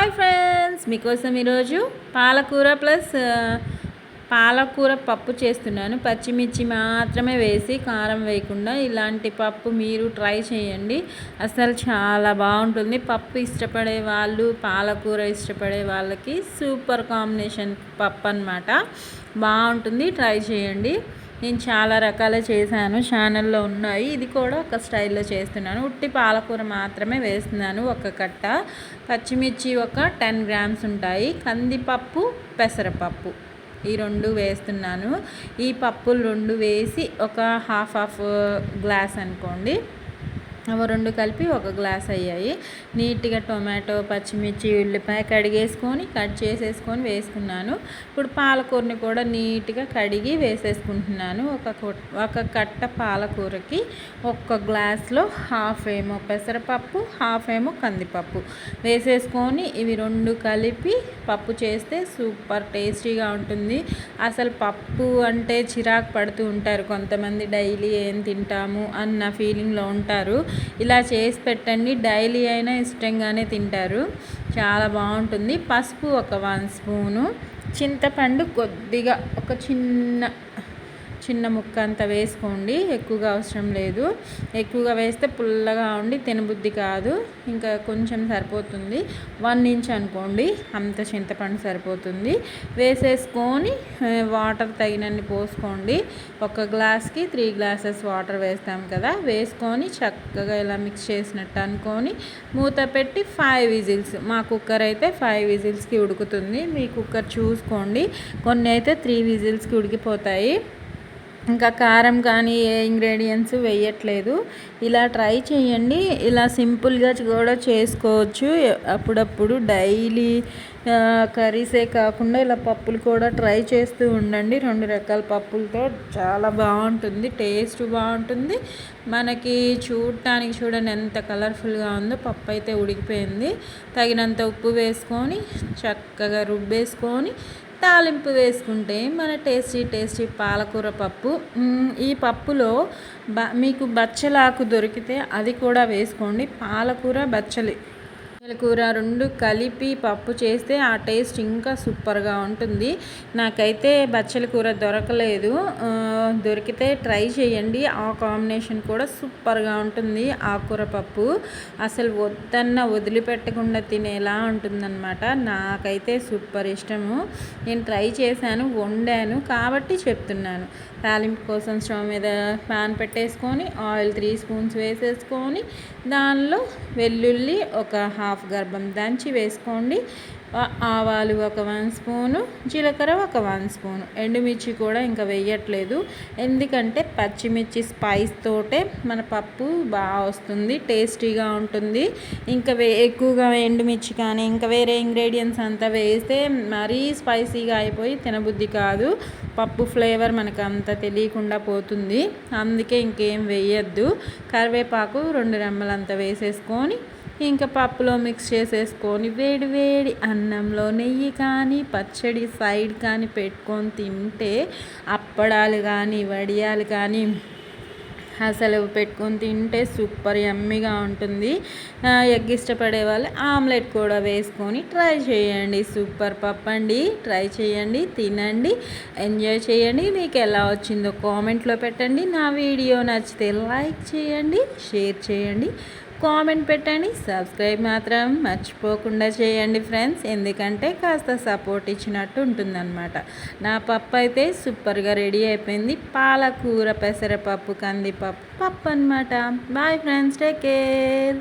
Hi friends మీకోసం ఈరోజు పాలకూర ప్లస్ పాలకూర పప్పు చేస్తున్నాను. పచ్చిమిర్చి మాత్రమే వేసి కారం వేయకుండా ఇలాంటి పప్పు మీరు ట్రై చేయండి. అసలు చాలా బాగుంటుంది. పప్పు ఇష్టపడే వాళ్ళు పాలకూర ఇష్టపడే వాళ్ళకి సూపర్ కాంబినేషన్ పప్పు అనమాట బాగుంటుంది. ట్రై చేయండి. నేను చాలా రకాల చేశాను ఛానల్లో ఉన్నాయి. ఇది కూడా ఒక స్టైల్లో చేస్తున్నాను. ఉట్టి పాలకూర మాత్రమే వేస్తున్నాను ఒక కట్ట. పచ్చిమిర్చి ఒక టెన్ గ్రామ్స్ ఉంటాయి. కందిపప్పు పెసరపప్పు. ఈ రెండు వేస్తున్నాను. ఈ పప్పులు రెండు వేసి ఒక హాఫ్ హాఫ్ గ్లాస్ అనుకోండి. అవి రెండు కలిపి ఒక గ్లాస్ అయ్యాయి. నీట్గా టొమాటో పచ్చిమిర్చి ఉల్లిపాయ కడిగేసుకొని కట్ చేసేసుకొని వేసుకున్నాను. ఇప్పుడు పాలకూరని కూడా నీట్గా కడిగి వేసేసుకుంటున్నాను. ఒక ఒక కట్ట పాలకూరకి ఒక్క గ్లాస్లో హాఫ్ ఏమో పెసరపప్పు హాఫ్ ఏమో కందిపప్పు వేసేసుకొని ఇవి రెండు కలిపి పప్పు చేస్తే సూపర్ టేస్టీగా ఉంటుంది. అసలు పప్పు అంటే చిరాకు పడుతూ ఉంటారు. కొంతమంది డైలీ ఏం తింటాము అన్న ఫీలింగ్లో ఉంటారు. ఇలా చేసి పెట్టండి. డైలీ అయినా ఇష్టంగానే తింటారు. చాలా బాగుంటుంది. పసుపు ఒక వన్ స్పూను. చింతపండు కొద్దిగా ఒక చిన్న చిన్న ముక్క అంత వేసుకోండి ఎక్కువగా అవసరం లేదు. ఎక్కువగా వేస్తే పుల్లగా ఉండి తినబుద్ధి కాదు. ఇంకా కొంచెం సరిపోతుంది. వన్ ఇంచ్ అనుకోండి అంత చింతపండు సరిపోతుంది. వేసేసుకొని వాటర్ తగినన్ని పోసుకోండి. ఒక గ్లాస్కి త్రీ గ్లాసెస్ వాటర్ వేస్తాం కదా వేసుకొని చక్కగా ఇలా మిక్స్ చేసినట్టు అనుకొని మూత పెట్టి ఫైవ్ విజిల్స్ మా కుక్కర్ అయితే ఫైవ్ విజిల్స్కి ఉడుకుతుంది. మీ కుక్కర్ చూసుకోండి. కొన్ని అయితే త్రీ విజిల్స్కి ఉడికిపోతాయి. ఇంకా కారం కానీ ఏ ఇంగ్రీడియంట్స్ వేయట్లేదు. ఇలా ట్రై చేయండి. ఇలా సింపుల్గా కూడా చేసుకోవచ్చు. అప్పుడప్పుడు డైలీ కర్రీసే కాకుండా ఇలా పప్పులు కూడా ట్రై చేస్తూ ఉండండి. రెండు రకాల పప్పులతో చాలా బాగుంటుంది. టేస్ట్ బాగుంటుంది. మనకి చూడటానికి చూడండి ఎంత కలర్ఫుల్గా ఉందో. పప్పు అయితే ఉడికిపోయింది. తగినంత ఉప్పు వేసుకొని చక్కగా రుబ్బేసుకొని తాలింపు వేసుకుంటే మన టేస్టీ టేస్టీ పాలకూర పప్పు. ఈ పప్పులో బ మీకు బచ్చలాకు దొరికితే అది కూడా వేసుకోండి. పాలకూర బచ్చలి. కూర రెండు కలిపి పప్పు చేస్తే ఆ టేస్ట్ ఇంకా సూపర్గా ఉంటుంది. నాకైతే బచ్చల కూర దొరకలేదు. దొరికితే ట్రై చేయండి. ఆ కాంబినేషన్ కూడా సూపర్గా ఉంటుంది. ఆకుకూర పప్పు అసలు వద్దన్న వదిలిపెట్టకుండా తినేలా ఉంటుందన్నమాట. నాకైతే సూపర్ ఇష్టము. నేను ట్రై చేశాను వండాను కాబట్టి చెప్తున్నాను. తాలింపు కోసం స్టవ్ మీద ప్యాన్ పెట్టేసుకొని ఆయిల్ త్రీ స్పూన్స్ వేసేసుకొని దానిలో వెల్లుల్లి ఒక హాఫ్ గర్భం దంచి వేసుకోండి. ఆవాలు ఒక వన్ స్పూను జీలకర్ర ఒక వన్ స్పూను. ఎండుమిర్చి కూడా ఇంకా వేయట్లేదు. ఎందుకంటే పచ్చిమిర్చి స్పైస్ తోటే మన పప్పు బాగా వస్తుంది టేస్టీగా ఉంటుంది. ఇంకా వే ఎక్కువగా ఎండుమిర్చి కానీ ఇంకా వేరే ఇంగ్రీడియంట్స్ అంతా వేస్తే మరీ స్పైసీగా అయిపోయి తినబుద్ధి కాదు. పప్పు ఫ్లేవర్ మనకు అంత తెలియకుండా పోతుంది. అందుకే ఇంకేం వేయద్దు. కరివేపాకు రెండు రెమ్మలంతా వేసేసుకొని ఇంకా పప్పులో మిక్స్ చేసేసుకొని వేడి వేడి అన్నంలో నెయ్యి కానీ పచ్చడి సైడ్ కానీ పెట్టుకొని తింటే అప్పడాలు కానీ వడియాలు కానీ అసలు పెట్టుకొని తింటే సూపర్ యమ్మీగా ఉంటుంది. ఎగ్ ఇష్టపడే వాళ్ళు ఆమ్లెట్ కూడా వేసుకొని ట్రై చేయండి. సూపర్ పప్పండి. ట్రై చేయండి తినండి ఎంజాయ్ చేయండి. మీకు ఎలా వచ్చిందో కామెంట్లో పెట్టండి. నా వీడియో నచ్చితే లైక్ చేయండి షేర్ చేయండి. కామెంట్ పెట్టండి. సబ్స్క్రైబ్ మాత్రం మర్చిపోకుండా చేయండి ఫ్రెండ్స్. ఎందుకంటే కాస్త సపోర్ట్ ఇచ్చినట్టు ఉంటుందన్నమాట. నా పప్పు అయితే సూపర్గా రెడీ అయిపోయింది. పాలకూర పెసరపప్పు కందిపప్పు పప్పు అనమాట బాయ్ ఫ్రెండ్స్ టేక్ కేర్.